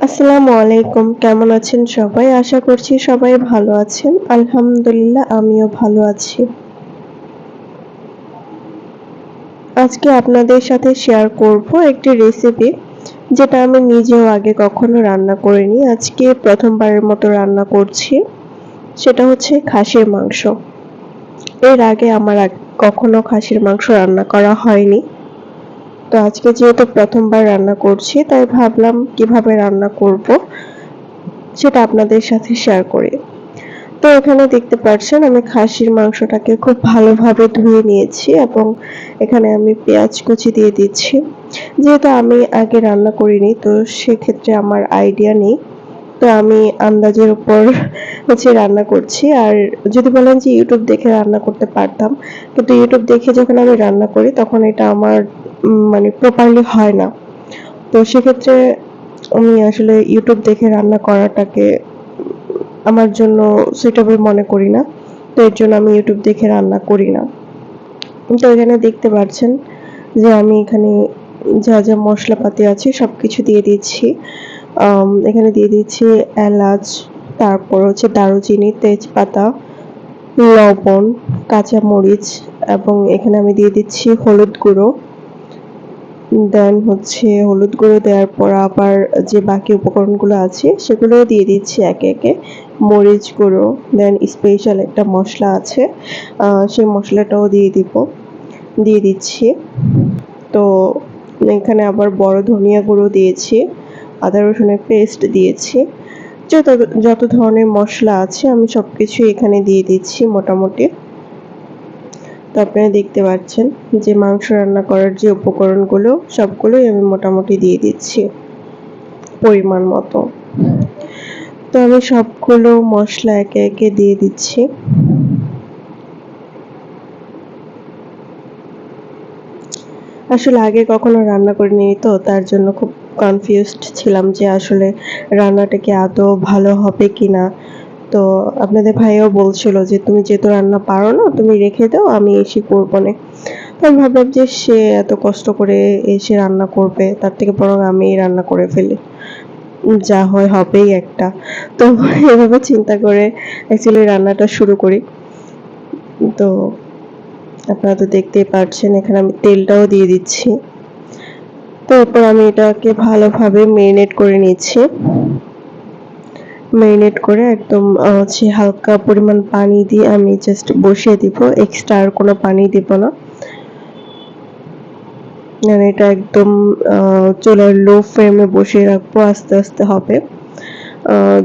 আসসালামু আলাইকুম, কেমন আছেন সবাই? আশা করছি সবাই ভালো আছেন। আলহামদুলিল্লাহ, আমিও ভালো আছি। আজকে আপনাদের সাথে শেয়ার করব একটি রেসিপি যেটা আমি নিজেও আগে কখনো রান্না করিনি। আজকে প্রথমবারের মতো রান্না করছি। সেটা হচ্ছে খাসির মাংস। এর আগে আমার কখনো খাসির মাংস রান্না করা হয়নি। তো আজকে যেহেতু প্রথমবার রান্না করছি, তাই ভাবলাম কীভাবে রান্না করব সেটা আপনাদের সাথে শেয়ার করি। তো এখানে দেখতে পাচ্ছেন, আমি খাসির মাংসটাকে খুব ভালোভাবে ধুয়ে নিয়েছি এবং এখানে আমি পেঁয়াজ কুচি দিয়ে দিচ্ছি। যেহেতু আমি আগে রান্না করিনি, তো সেক্ষেত্রে আমার আইডিয়া নেই। তো আমি আন্দাজের উপর হচ্ছে রান্না করছি। আর যদি বলেন যে ইউটিউব দেখে রান্না করতে পারতাম, কিন্তু ইউটিউব দেখে যখন আমি রান্না করি, তখন এটা আমার মানে প্রপারলি হয় না। তো সেক্ষেত্রে আমি আসলে ইউটিউব দেখে রান্না করাটাকে আমার জন্য সুইটেবল মনে করি না। তো এর জন্য আমি ইউটিউব দেখে রান্না করি না। তো এখানে দেখতে পাচ্ছেন যে আমি এখানে যা যা মশলাপাতি আছে সব কিছু দিয়ে দিচ্ছি। এখানে দিয়ে দিচ্ছি এলাচ, তারপর হচ্ছে দারুচিনি, তেজপাতা, লবণ, কাঁচামরিচ, এবং এখানে আমি দিয়ে দিচ্ছি হলুদ গুঁড়ো। দেন হচ্ছে হলুদ গুঁড়ো দেওয়ার পর আবার যে বাকি উপকরণগুলো আছে, সেগুলোও দিয়ে দিচ্ছি একে একে। মরিচ গুঁড়ো, দেন স্পেশাল একটা মশলা আছে সেই মশলাটাও দিয়ে দিব, দিয়ে দিচ্ছি। তো এখানে আবার বড় ধনিয়া গুঁড়ো দিয়েছি, আদা রসুনের পেস্ট দিয়েছি। যত যত ধরনের মশলা আছে, আমি সব কিছু এখানে দিয়ে দিচ্ছি মোটামুটি। তো আপনারা দেখতে পাচ্ছেন যে মাংস রান্না করার যে উপকরণগুলো, সবগুলোই আমি মোটামুটি দিয়ে দিচ্ছি পরিমাণ মতো। তো আমি সবগুলো মশলা একে একে দিয়ে দিচ্ছি। আসলে আগে কখনো রান্না করে করিনি তো, তার জন্য খুব কনফিউজড ছিলাম যে আসলে রান্নাটা কি আদৌ ভালো হবে কি না তো আপনাদের ভাইও বলছিল যে, তুমি যেহেতু রান্না পারো না, তুমি রেখে দাও, আমি এসে করব না। তো আমি ভাবলাম যে, সে এত কষ্ট করে এসে রান্না করবে, তার থেকে বরং আমি রান্না করে ফেলি। যা হয় হবেই একটা। তো এভাবে চিন্তা করে অ্যাকচুয়ালি রান্নাটা শুরু করি। তো আপনারা তো দেখতেই পাচ্ছেন এখানে আমি তেলটাও দিয়ে দিচ্ছি। তো এরপর আমি এটাকে ভালোভাবে মেরিনেট করে নিচ্ছি। মেরিনেট করে একদম হচ্ছে হালকা পরিমাণ পানি দিয়ে আমি জাস্ট বসিয়ে দিব। এক্সট্রা আর কোনো পানি দিব না। মানে এটা একদম চুলার লো ফ্লেমে বসিয়ে রাখব, আস্তে আস্তে হবে।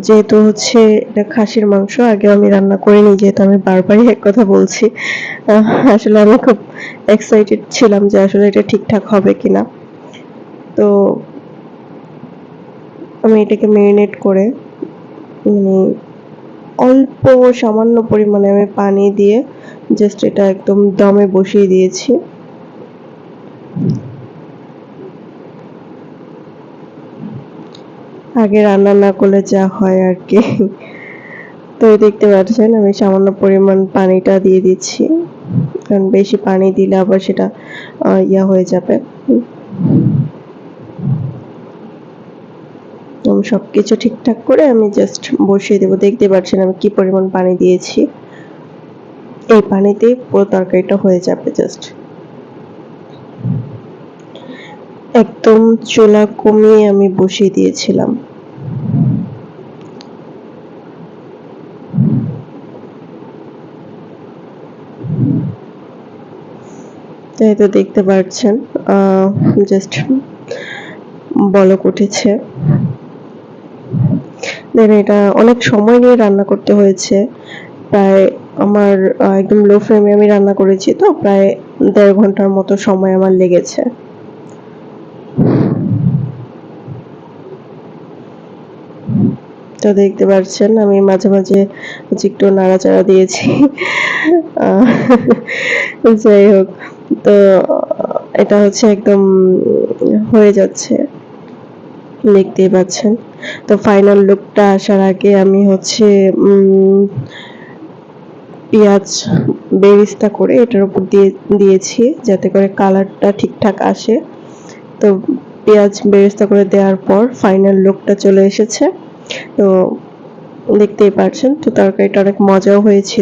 যেহেতু হচ্ছে এটা খাসির মাংস আগে আমি রান্না করিনি, যেহেতু আমি বারবারই এক কথা বলছি। আসলে আমি খুব এক্সাইটেড ছিলাম যে আসলে এটা ঠিকঠাক হবে কিনা। তো আমি এটাকে মেরিনেট করে মানে অল্প সামান্য পরিমাণে আমি পানি দিয়ে জাস্ট এটা একদম দমে বসিয়ে দিয়েছি। আগে রান্না না করলে যা হয় আর কি। তো দেখতে পাচ্ছেন, আমি সামান্য পরিমাণ পানিটা দিয়ে দিচ্ছি। কারণ বেশি পানি দিলে আবার সেটা ইয়া হয়ে যাবে। সব কিছু ঠিকঠাক করে আমি জাস্ট বসিয়ে দেবো। দেখতে পাচ্ছেন আমি কি পরিমাণ পানি দিয়েছি। এই পানিতে পুরো তরকারিটা হয়ে যাবে জাস্ট একদম চুলা কমিয়ে আমি বসিয়ে দিয়েছিলাম। তাই তো দেখতে পাচ্ছেন জাস্ট বলক উঠেছে। দেন এটা অনেক সময় নিয়ে রান্না করতে হয়েছে। প্রায় আমার একদম লো ফ্লেমে আমি রান্না করেছি তো, প্রায় দেড় ঘণ্টার মতো সময় আমার লেগেছে। তো দেখতে পাচ্ছেন আমি মাঝে মাঝে একটু নাড়াচাড়া দিয়েছি। যাই হোক, তো এটা হচ্ছে একদম হয়ে যাচ্ছে। দেখতেই পাচ্ছেন। তো ফাইনাল লুকটা আসার আগে আমি হচ্ছে পেঁয়াজ বেরিস্তা করে এটার উপর দিয়ে, দিয়েছি যাতে করে কালারটা ঠিকঠাক আসে। তো পেঁয়াজ বেরেস্তা করে দেওয়ার পর ফাইনাল লুকটা চলে এসেছে। তো দেখতেই পারছেন, তো তরকারিটা অনেক মজাও হয়েছিল।